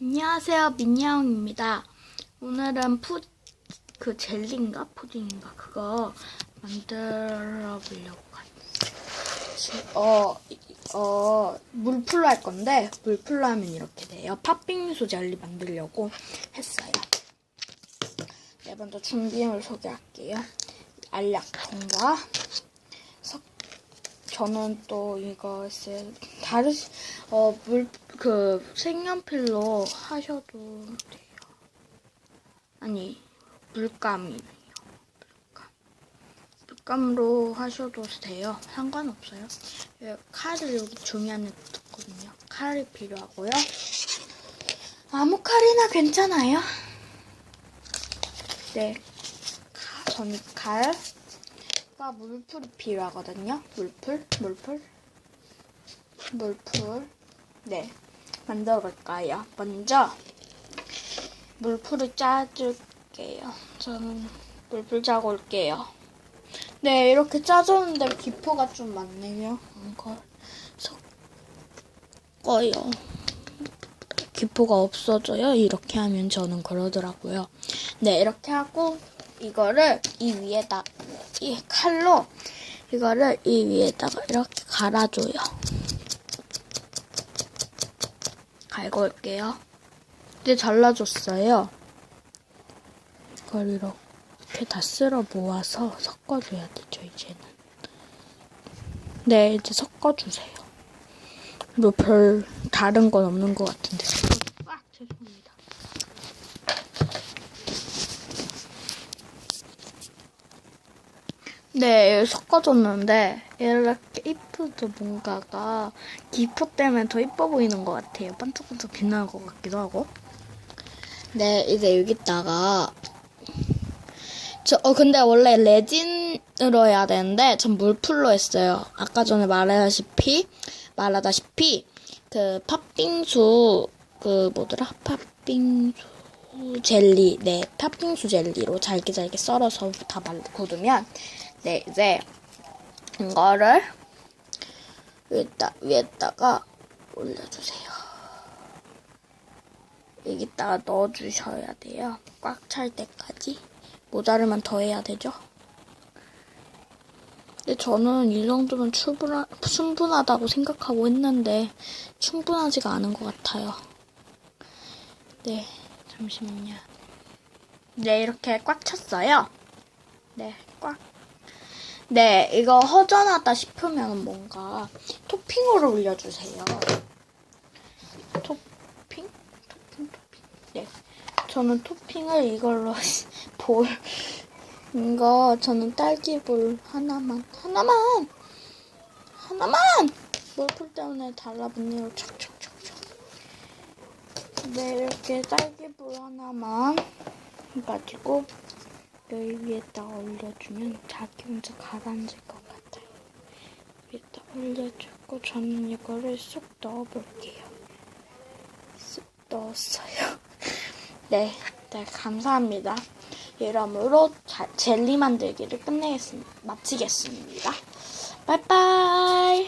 안녕하세요, 민야옹입니다. 오늘은 푸, 그 젤리인가? 푸딩인가? 그거 만들어 보려고 갔어요. 어, 이- 어, 물풀로 할 건데, 물풀로 하면 이렇게 돼요. 팥빙수 젤리 만들려고 했어요. 네, 먼저 준비물 소개할게요. 알약통과 석, 저는 또 이것을 다른 어 물 그 색연필로 하셔도 돼요. 아니 물감이네요. 물감. 물감으로 하셔도 돼요. 상관없어요. 예, 칼을 여기 종이 안에 뒀거든요. 칼이 필요하고요. 아무 칼이나 괜찮아요. 네, 가- 저는 칼 과 물풀이 필요하거든요. 물풀, 물풀, 물풀. 네, 만들어 볼까요? 먼저 물풀을 짜줄게요. 저는 물풀 짜고 올게요. 네, 이렇게 짜줬는데 기포가 좀 많네요. 이걸 섞어요. 기포가 없어져요. 이렇게 하면 저는 그러더라고요. 네, 이렇게 하고 이거를 이 위에다 이 칼로 이거를 이 위에다가 이렇게 갈아줘요. 갈고 올게요. 이제 잘라줬어요. 이걸 이렇게 다 쓸어 모아서 섞어줘야 되죠, 이제는. 네, 이제 섞어주세요. 뭐 별 다른 건 없는 것 같은데. 아, 죄송합니다. 네, 섞어줬는데 이렇게 이쁘죠 뭔가가 기포 때문에 더 이뻐 보이는 것 같아요. 반짝반짝 빛나는 것 같기도 하고. 네, 이제 여기다가 저, 어, 근데 원래 레진으로 해야 되는데, 전 물풀로 했어요. 아까 전에 말하다시피, 말하다시피, 그, 팥빙수, 그, 뭐더라? 팥빙수 젤리, 네, 팥빙수 젤리로 잘게 잘게 썰어서 다 말, 굳으면, 네, 이제, 이거를, 위에다, 위에다가 올려주세요. 여기다가 넣어주셔야 돼요. 꽉 찰 때까지. 모자르면 더 해야 되죠. 근데 저는 이 정도면 충분하, 충분하다고 생각하고 했는데 충분하지가 않은 것 같아요. 네, 잠시만요. 네, 이렇게 꽉 찼어요. 네, 꽉. 네, 이거 허전하다 싶으면 뭔가 토핑으로 올려주세요. 토핑? 토핑, 토핑. 네. 저는 토핑을 이걸로 볼 이거 저는 딸기볼 하나만 하나만 하나만 물풀 때문에 달라붙네요 촉촉촉촉 네 이렇게 딸기볼 하나만 해가지고 여기 위에다 올려주면 자기 혼자 가라앉을 것 같아요 위에다 올려주고 저는 이거를 쏙 넣어볼게요 쏙 넣었어요 네, 네, 감사합니다. 이러므로 자- 젤리 만들기를 끝내겠습니다. 마치겠습니다. 빠이빠이.